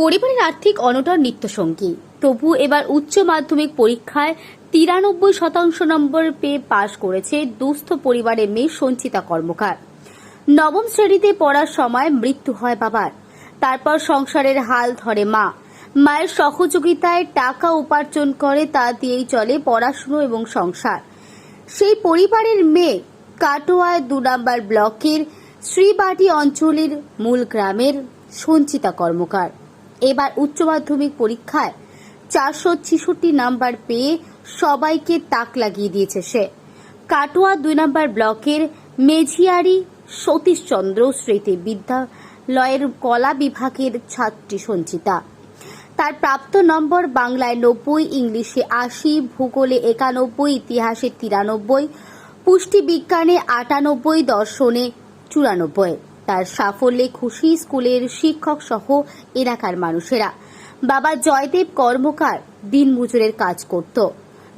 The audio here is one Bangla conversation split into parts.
পরিবারের আর্থিক অনটন নিত্যসঙ্গী। তবু এবার উচ্চ মাধ্যমিক পরীক্ষায় তিরানব্বই শতাংশ নম্বর পেয়ে পাশ করেছে দুস্থ পরিবারের মেয়ে সঞ্চিতা কর্মকার। নবম শ্রেণীতে পড়ার সময় মৃত্যু হয় বাবার। তারপর সংসারের হাল ধরে মা। মায়ের সহযোগিতায় টাকা উপার্জন করে তা দিয়েই চলে পড়াশুনো এবং সংসার। সেই পরিবারের মেয়ে কাটোয়া দু নম্বর ব্লকের শ্রীবাটি অঞ্চলের মূল গ্রামের সঞ্চিতা কর্মকার। এবার উচ্চ মাধ্যমিক পরীক্ষায় চারশো ছেষট্টি নাম্বার পেয়ে সবাইকে তাক লাগিয়ে দিয়েছে সে। কাটোয়া দুই নম্বর ব্লকের মেঝিয়ারি সতীশচন্দ্র স্মৃতি বিদ্যালয়ের কলা বিভাগের ছাত্রী সঞ্চিতা। তার প্রাপ্ত নম্বর বাংলায় নব্বই, ইংলিশে আশি, ভূগোলে একানব্বই, ইতিহাসে তিরানব্বই, পুষ্টিবিজ্ঞানে আটানব্বই, দর্শনে চুরানব্বই। তার সাফল্যে খুশি স্কুলের শিক্ষক সহ এলাকার মানুষেরা। বাবা জয়দেব কর্মকার দিনমজুরের কাজ করত।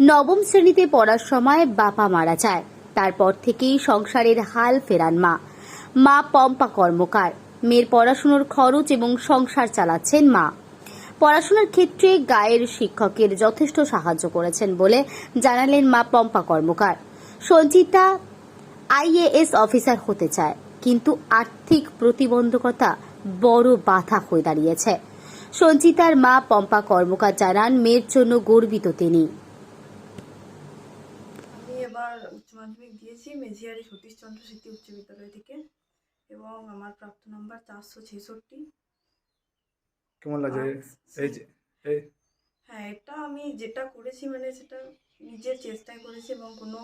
নবম শ্রেণীতে পড়ার সময় বাবা মারা যায়। তারপর থেকেই সংসারের হাল ফেরান মা। মা পম্পা কর্মকার। মেয়ের পড়াশুনোর খরচ এবং সংসার চালাচ্ছেন মা। পড়াশোনার ক্ষেত্রে গায়ের শিক্ষকের যথেষ্ট সাহায্য করেছেন বলে জানালেন মা পম্পা কর্মকার। সঞ্চিতা আইএএস অফিসার হতে চায়। কিন্তু আর্থিক প্রতিবন্ধকতা বড় বাধা হয়ে দাঁড়িয়েছে। সঞ্চিতার মা পম্পা কর্মকার জানান মেয়ের জন্য গর্বিত তিনি। আমি এবার উচ্চ মাধ্যমিক দিয়েছি মেঝিয়ারি সতীশচন্দ্র স্মৃতি উচ্চ বিদ্যালয় থেকে এবং আমার প্রাপ্ত নম্বর চারশো ছেষট্টি। কেমন যে এই হ্যাঁ এটা আমি যেটা করেছি মানে সেটা নিজের চেষ্টায় করেছি এবং কোনো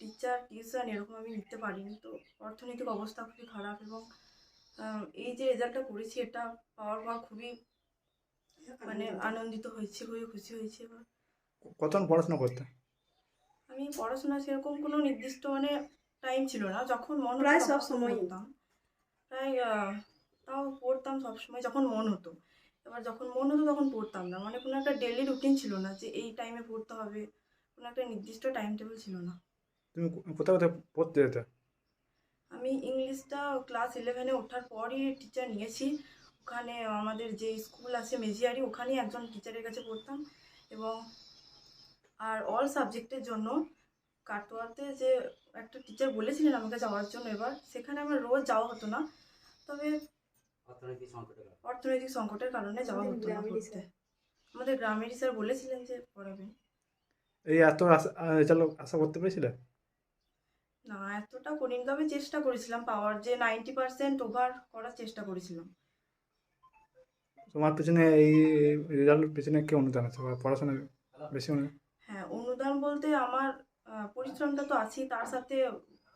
টিচার টিউশন এরকম আমি নিতে পারিনি। তো অর্থনৈতিক অবস্থা খুবই খারাপ এবং এই যে রেজাল্টটা করেছি এটা পাওয়ার পর খুবই মানে আনন্দিত। হয়েছি খুবই খুশি হয়েছি এবার। কতক্ষণ পড়াশোনা করতে? আমি পড়াশোনা সেরকম কোনো নির্দিষ্ট মানে টাইম ছিল না। যখন মন প্রায় সব সময়ই। পড়তাম। প্রায় তাও পড়তাম সবসময় যখন মন হতো। এবার যখন মন হতো তখন পড়তাম না। মানে কোনো একটা ডেলি রুটিন ছিল না যে এই টাইমে পড়তে হবে। কোনো একটা নির্দিষ্ট টাইম টেবিল ছিল না। তুমি কো- কোথায় কোথায় পড়তে যেতে? আমি ইংলিশটা ক্লাস ইলেভেনে ওঠার পরই টিচার নিয়েছি। ওখানে আমাদের যে স্কুল আছে মেজিয়ারি ওখানেই একজন টিচারের কাছে পড়তাম। এবং আর অল সাবজেক্টের জন্য কাটোয়াতে যে একটা টিচার বলেছিলেন আমাকে যাওয়ার জন্য এবার সেখানে আমার রোজ যাওয়া হতো না। তবে অর্থনৈতিক সংকটের কারণে। যাওয়া হতো না আমাদের গ্রামেরই স্যার বলেছিলেন যে পড়াবেন। এই এত আশা আশা করতে পেরেছিলে? না এতটা করিনি তবে চেষ্টা করেছিলাম পাওয়ার যে নাইনটি পার্সেন্ট ওভার করার চেষ্টা করেছিলাম। তোমার পেছনে এই রেজাল্টের পেছনে কে অনুদান আছে বা পড়াশোনা বেশি অনুদান হ্যাঁ অনুদান বলতে আমার পরিশ্রমটা তো আছেই তার সাথে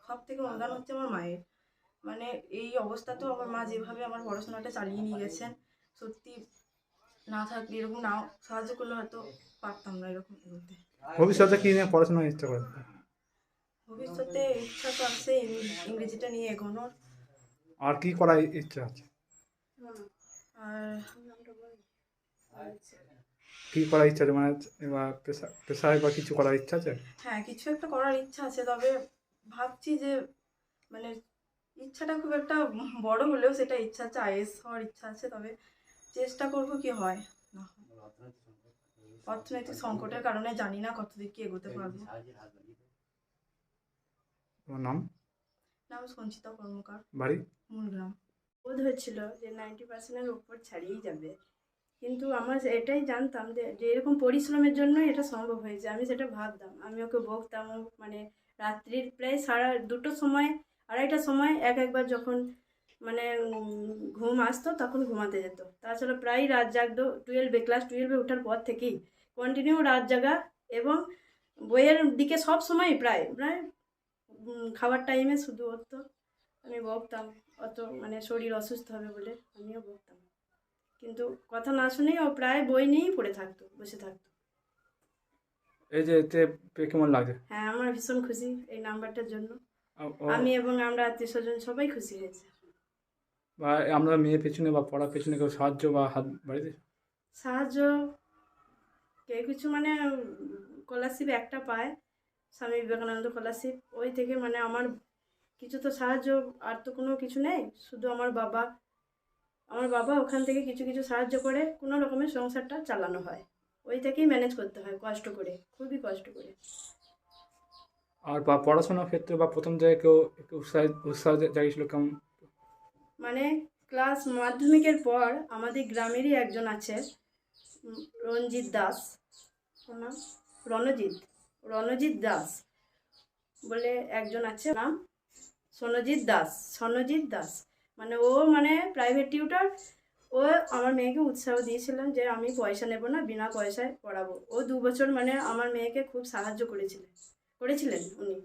সব থেকে অনুদান হচ্ছে আমার মায়ের। মানে এই অবস্থাতেও আমার মা যেভাবে আমার পড়াশোনাটা চালিয়ে নিয়ে গেছেন সত্যি না থাকলে এরকম নাও সাহায্য করলে হয়তো পারতাম না এরকম ভবিষ্যতে কি নিয়ে পড়াশোনার ইচ্ছা করে ভবিষ্যতে ইচ্ছা তো আছে ইংরেজিটা নিয়ে এগোনোর। আর কি করার ইচ্ছা আছে? আর কি করার ইচ্ছা আছে? মানে পেশায় বা কিছু করার ইচ্ছা আছে? হ্যাঁ কিছু একটা করার ইচ্ছা আছে তবে ভাবছি যে মানে ইচ্ছাটা খুব একটা বড় হলেও সেটা ইচ্ছা আছে আইএস হওয়ার ইচ্ছা আছে তবে চেষ্টা করব কি হয় অর্থনৈতিক সংকটের কারণে জানি না কত দিক কি এগোতে পারব। তোমার নাম? নাম সঞ্চিতা কর্মকার। বাড়ি? মূলগ্রাম বোধ হচ্ছিল যে নাইনটি পার্সেন্টের উপর ছাড়িয়েই যাবে। কিন্তু আমার এটাই জানতাম যে যে এরকম পরিশ্রমের জন্য এটা সম্ভব হয়েছে। আমি সেটা ভাবতাম। আমি ওকে বকতাম মানে রাত্রির প্রায় সারা দুটো সময় আড়াইটার সময় এক একবার যখন মানে ঘুম আসতো তখন ঘুমাতে যেত। তাছাড়া প্রায় রাত জাগতো টুয়েলভে ক্লাস টুয়েলভে ওঠার পর থেকেই। কন্টিনিউ রাত জাগা এবং বইয়ের দিকে সব সময় প্রায় প্রায় খাবার টাইমে শুধু হতো আমি বকতাম। অত মানে শরীর অসুস্থ হবে বলে আমিও বলতাম কিন্তু কথা না শুনেই ও প্রায় বই নিয়েই পড়ে থাকতো বসে থাকতো। এই যে এতে পেয়ে কেমন লাগে? হ্যাঁ আমার ভীষণ খুশি এই নাম্বারটার জন্য। আমি এবং আমরা আত্মীয় স্বজন সবাই খুশি হয়েছে। বা আমরা মেয়ের পেছনে বা পড়ার পেছনে কেউ সাহায্য বা হাত বাড়িতে সাহায্য কেউ কিছু মানে স্কলারশিপ একটা পায়। স্বামী বিবেকানন্দ স্কলারশিপ। ওই থেকে মানে আমার কিছু তো সাহায্য আর তো কোনো কিছু নেই। শুধু আমার বাবা আমার বাবা ওখান থেকে কিছু কিছু সাহায্য করে কোনো রকমের সংসারটা চালানো হয়। ওই থেকেই ম্যানেজ করতে হয় কষ্ট করে খুবই কষ্ট করে। আর বা পড়াশোনার ক্ষেত্রে বা প্রথম থেকে কেউ একটু উৎসাহ উৎসাহ জাগিয়েছিল কেমন? মানে ক্লাস মাধ্যমিকের পর আমাদের গ্রামেরই একজন আছে রঞ্জিত দাস। ওর নাম রণজিৎ। রণজিৎ দাস বলে একজন আছে নাম সনজিৎ দাস সনজিৎ দাস। মানে ও মানে প্রাইভেট টিউটার ও আমার মেয়েকে উৎসাহ দিয়েছিলেন যে আমি পয়সা নেব না বিনা পয়সায় পড়াবো। ও দু বছর মানে আমার মেয়েকে খুব সাহায্য করেছিলেন করেছিলেন উনি।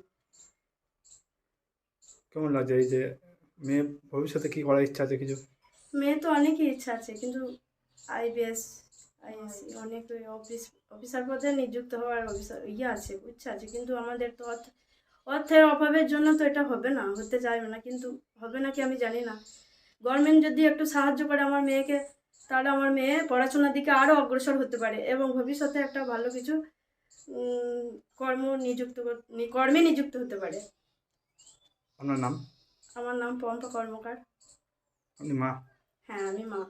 কেমন লাগছে এই যে মেয়ে ভবিষ্যতে কি করার ইচ্ছা আছে কিছু? মেয়ে তো অনেকই ইচ্ছা আছে কিন্তু আইবিএস অনেক ওই অফিস অফিসার পদে নিযুক্ত হওয়ার অফিসার ইয়ে আছে ইচ্ছা আছে কিন্তু আমাদের তো অর্থ অর্থের অভাবের জন্য তো এটা হবে না হতে চাইবে না কিন্তু হবে না কি আমি জানি না। গভর্নমেন্ট যদি একটু সাহায্য করে আমার মেয়েকে তাহলে আমার মেয়ে পড়াশোনার দিকে আরও অগ্রসর হতে পারে এবং ভবিষ্যতে একটা ভালো কিছু কর্ম নিযুক্ত কর্মে নিযুক্ত হতে পারে। আপনার নাম? আমার নাম পম্পা কর্মকার। আপনি মা? হ্যাঁ আমি মা।